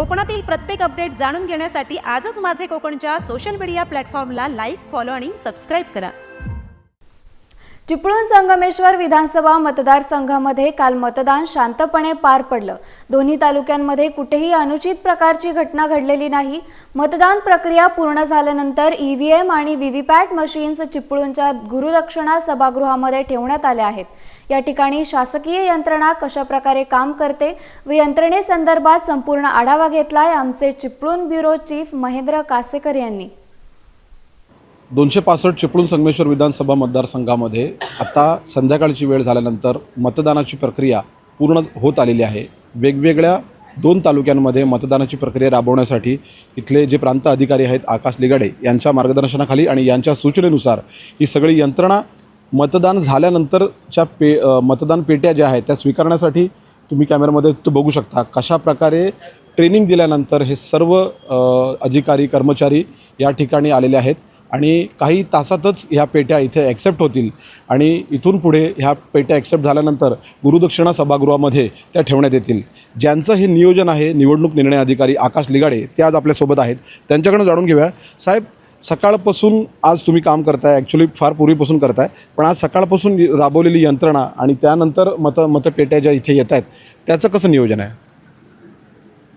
कोकणातील प्रत्येक अपडेट जाणून घेण्यासाठी आजच माझे कोकणच्या सोशल मीडिया प्लॅटफॉर्मला लाईक फॉलो आणि सबस्क्राईब करा. चिपळूण संगमेश्वर विधानसभा मतदारसंघामध्ये काल मतदान शांतपणे पार पडलं. दोन्ही तालुक्यांमध्ये कुठेही अनुचित प्रकारची घटना घडलेली नाही. मतदान प्रक्रिया पूर्ण झाल्यानंतर ईव्हीएम आणि व्हीव्हीपॅट मशीन्स चिपळूणच्या गुरुदक्षिणा सभागृहामध्ये ठेवण्यात आल्या आहेत. या ठिकाणी शासकीय यंत्रणा कशा प्रकारे काम करते? व यंत्रणेसंदर्भात संपूर्ण आढावा घेतलाय आमचे चिपळूण ब्युरो चीफ महेंद्र कासेकर यांनी. दोनशे पासष्ट चिपळूण संगमेश्वर विधानसभा मतदारसंघामध्ये आता संध्याकाळची वेळ झाल्यानंतर मतदानाची प्रक्रिया पूर्ण होत आलेली आहे. वेगवेगळ्या दोन तालुक्यांमध्ये मतदानाची प्रक्रिया राबवण्यासाठी इथले जे प्रांत अधिकारी आहेत आकाश लिगाडे यांच्या मार्गदर्शनाखाली आणि यांच्या सूचनेनुसार ही सगळी यंत्रणा मतदान झाल्यानंतरच्या पे मतदान पेट्या ज्या आहेत त्या स्वीकारण्यासाठी तुम्ही कॅमेऱ्यामध्ये तो बघू शकता कशा प्रकारे ट्रेनिंग दिल्यानंतर हे सर्व अधिकारी कर्मचारी या ठिकाणी आलेले आहेत. आणि काही तासातच ह्या पेट्या इथे ॲक्सेप्ट होतील. आणि इथून पुढे ह्या पेट्या ॲक्सेप्ट झाल्यानंतर गुरुदक्षिणा सभागृहामध्ये त्या ठेवण्यात येतील. ज्यांचं हे नियोजन आहे निवडणूक निर्णय अधिकारी आकाश लिगाडे ते आज आपल्यासोबत आहेत. त्यांच्याकडून जाणून घेऊया. साहेब सकाळपासून आज तुम्ही काम करताय. ॲक्च्युली फार पूर्वीपासून करताय. पण आज सकाळपासून राबवलेली यंत्रणा आणि त्यानंतर मत मतपेट्या ज्या इथे येत आहेत त्याचं कसं नियोजन आहे?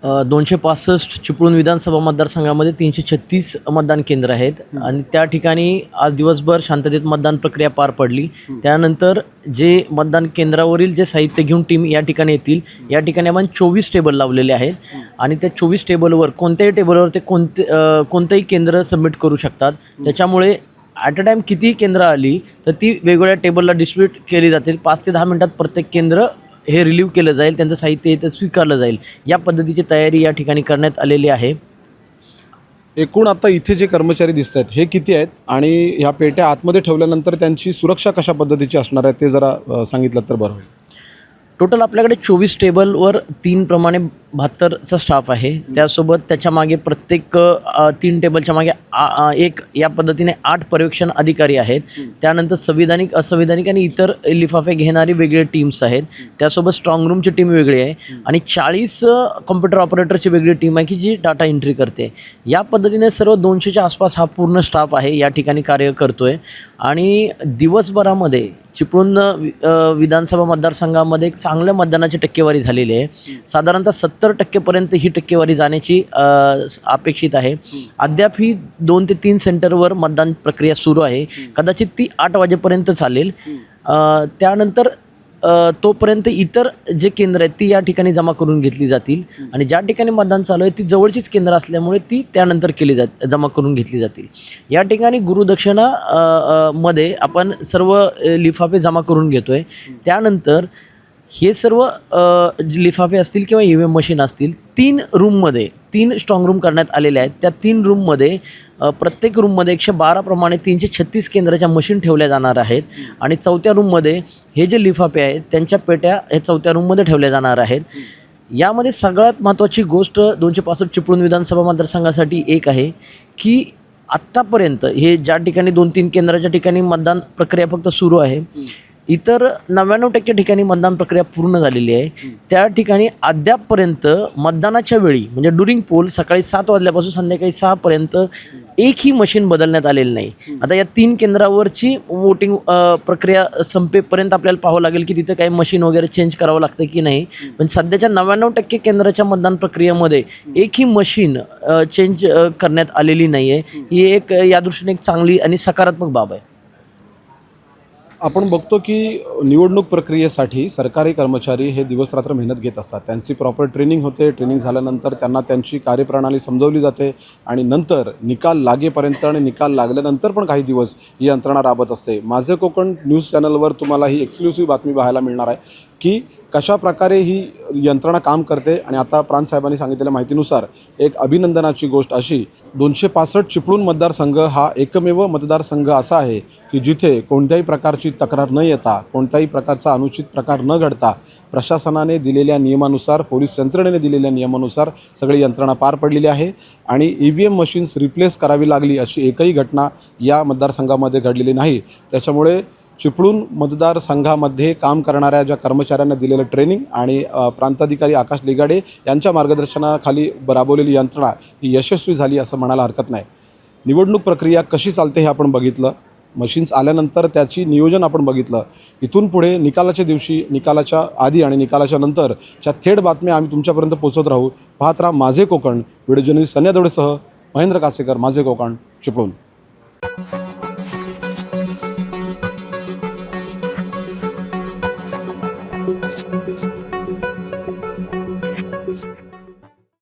दोनशे पासष्ट चिपळूण विधानसभा मतदारसंघामध्ये तीनशे छत्तीस मतदान केंद्र आहेत. आणि त्या ठिकाणी आज दिवसभर शांततेत मतदान प्रक्रिया पार पडली. त्यानंतर जे मतदान केंद्रावरील जे साहित्य घेऊन टीम या ठिकाणी येतील या ठिकाणी आपण चोवीस टेबल लावलेले आहेत. आणि त्या चोवीस टेबलवर कोणत्याही टेबलवर ते कोणते कोणतंही केंद्र सबमिट करू शकतात. त्याच्यामुळे ॲट अ टाईम कितीही केंद्र आली तर ती वेगवेगळ्या टेबलला डिस्ट्रीब्यूट केली जातील. पाच ते दहा मिनटात प्रत्येक केंद्र हे रिलीव्ह केलं जाईल त्यांचं साहित्य इथं स्वीकारलं जाईल. या पद्धतीची तयारी या ठिकाणी करण्यात आलेली आहे. एकूण आता इथे जे कर्मचारी दिसत आहेत हे किती आहेत? आणि ह्या पेट्या आतमध्ये ठेवल्यानंतर त्यांची सुरक्षा कशा पद्धतीची असणार आहे ते जरा अ, सांगितलं तर बरं होईल. टोटल आपल्याकडे चोवीस टेबलवर तीन प्रमाणे बहात्तरचा स्टाफ आहे. त्यासोबत त्याच्यामागे प्रत्येक तीन टेबलच्या मागे आ- आ- एक या पद्धतीने आठ पर्यवेक्षण अधिकारी आहेत. त्यानंतर संविधानिक असंविधानिक आणि इतर लिफाफे घेणारी वेगळे टीम्स आहेत. त्यासोबत स्ट्रॉंग रूमची टीम वेगळी आहे. आणि चाळीस कॉम्प्युटर ऑपरेटरची वेगळी टीम आहे की जी डाटा एंट्री करते. या पद्धतीने सर्व दोनशेच्या आसपास हा पूर्ण स्टाफ आहे. या ठिकाणी कार्य करतो आहे आणि दिवसभरामध्ये चिपळूण विधानसभा मतदारसंघामध्ये एक चांगल्या मतदानाची टक्केवारी झालेली आहे. साधारणतः सत्तर टक्केपर्यंत ही टक्केवारी जाण्याची अपेक्षित आहे. अद्याप ही दोन ते तीन सेंटरवर मतदान प्रक्रिया सुरू आहे. कदाचित ती आठ वाजेपर्यंत चालेल. त्यानंतर तोपर्यंत इतर जे केंद्र आहेत ती या ठिकाणी जमा करून घेतली जातील. आणि ज्या ठिकाणी मतदान चालू आहे ती जवळचीच केंद्र असल्यामुळे ती त्यानंतर केली जात जमा करून घेतली जातील. या ठिकाणी गुरुदक्षिणा मध्ये आपण सर्व लिफाफे जमा करून घेतो आहे त्यानंतर हे सर्व लिफाफे असतील किंवा ई व्ही एम मशीन असतील तीन रूममध्ये तीन स्ट्रॉंग रूम करण्यात आलेले आहेत. त्या तीन रूममध्ये प्रत्येक रूममध्ये एकशे बाराप्रमाणे तीनशे छत्तीस केंद्राच्या मशीन ठेवल्या जाणार आहेत. आणि चौथ्या रूममध्ये हे जे लिफाफे आहेत त्यांच्या पेट्या हे चौथ्या रूममध्ये ठेवल्या जाणार आहेत. यामध्ये सगळ्यात महत्त्वाची गोष्ट दोनशे पासष्ट चिपळूण विधानसभा मतदारसंघासाठी एक आहे की आत्तापर्यंत हे ज्या ठिकाणी दोन तीन केंद्राच्या ठिकाणी मतदान प्रक्रिया फक्त सुरू आहे इतर नव्याण्णव टक्के ठिकाणी मतदान प्रक्रिया पूर्ण झालेली आहे. त्या ठिकाणी अद्यापपर्यंत मतदानाच्या वेळी म्हणजे ड्युरिंग पोल सकाळी सात वाजल्यापासून संध्याकाळी सहापर्यंत एकही मशीन बदलण्यात आलेली नाही. आता या तीन केंद्रावरची वोटिंग प्रक्रिया संपेपर्यंत आपल्याला पाहावं लागेल की तिथं काही मशीन वगैरे चेंज करावं लागतं की नाही. पण सध्याच्या नव्याण्णव टक्के केंद्राच्या मतदान प्रक्रियेमध्ये एकही मशीन चेंज करण्यात आलेली नाही आहे ही एक या दृष्टीने एक चांगली आणि सकारात्मक बाब आहे. आपण बघतो की निवडणूक प्रक्रियेसाठी सरकारी कर्मचारी हे दिवसरात्र मेहनत घेत असतात. त्यांची प्रॉपर ट्रेनिंग होते. ट्रेनिंग झाल्यानंतर त्यांना त्यांची कार्यप्रणाली समजवली जाते आणि नंतर निकाल लागेपर्यंत आणि निकाल लागल्यानंतर पण काही दिवस ही यंत्रणा राबत असते. माझं कोकण न्यूज चॅनलवर तुम्हाला ही एक्सक्लुसिव्ह बातमी पाहायला मिळणार आहे. की कशा प्रकारे ही यंत्रणा काम करते आणि आता प्रांतसाहेबांनी सांगितलेल्या माहितीनुसार एक अभिनंदनाची गोष्ट अशी दोनशे पासष्ट चिपळूण मतदारसंघ हा एकमेव मतदारसंघ असा आहे की जिथे कोणत्याही प्रकारची तक्रार न येता कोणत्याही प्रकारचा अनुचित प्रकार न घडता प्रशासनाने दिलेल्या नियमानुसार पोलीस यंत्रणेने दिलेल्या नियमानुसार सगळी यंत्रणा पार पडलेली आहे आणि E V M machines replace करावी लागली अशी एकही घटना या मतदारसंघामध्ये घडलेली नाही. त्याच्यामुळे चिपळूण मतदारसंघामध्ये काम करणाऱ्या ज्या कर्मचाऱ्यांना दिलेलं ट्रेनिंग आणि प्रांताधिकारी आकाश लिगाडे यांच्या मार्गदर्शनाखाली राबवलेली यंत्रणा ही यशस्वी झाली असं म्हणायला हरकत नाही. निवडणूक प्रक्रिया कशी चालते हे आपण बघितलं. मशीन्स आल्यानंतर त्याची नियोजन आपण बघितलं. इथून पुढे निकालाच्या दिवशी निकालाच्या आधी आणि निकालाच्या नंतरच्या थेट बातम्या आम्ही तुमच्यापर्यंत पोहोचत राहू. पाहत राहा माझे कोकण. व्हिडिओ जर्नलिस्ट सन्या महेंद्र कासेकर माझे कोकण चिपळूण.